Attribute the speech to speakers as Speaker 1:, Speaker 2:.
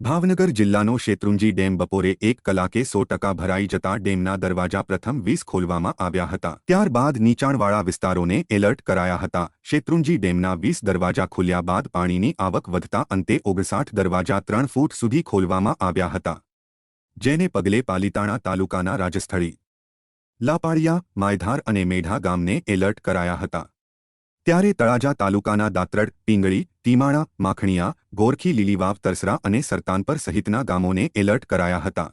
Speaker 1: ભાવનગર જિલ્લાનો શેત્રુંજી ડેમ બપોરે એક કલાકે સો ટકા ભરાઈ જતા ડેમના દરવાજા પ્રથમ વીસ ખોલવામાં આવ્યા હતા. ત્યારબાદ નીચાણવાળા વિસ્તારોને એલર્ટ કરાયા હતા. શેત્રુંજી ડેમના વીસ દરવાજા ખુલ્યા બાદ પાણીની આવક વધતા અંતે ઓગણસાઠ દરવાજા ત્રણ ફૂટ સુધી ખોલવામાં આવ્યા હતા. જેને પગલે પાલીતાણા તાલુકાના રાજસ્થળી લાપાડિયા માયધાર અને મેઢા ગામને એલર્ટ કરાયા હતા. ત્યારે તળાજા તાલુકાના દાત્રડ, પિંગળી તીમાણા માખણીયા, ગોરખી, લીલીવાવ, તરસરા અને સરતાનપર સહિતના ગામોને એલર્ટ કરાયા હતા.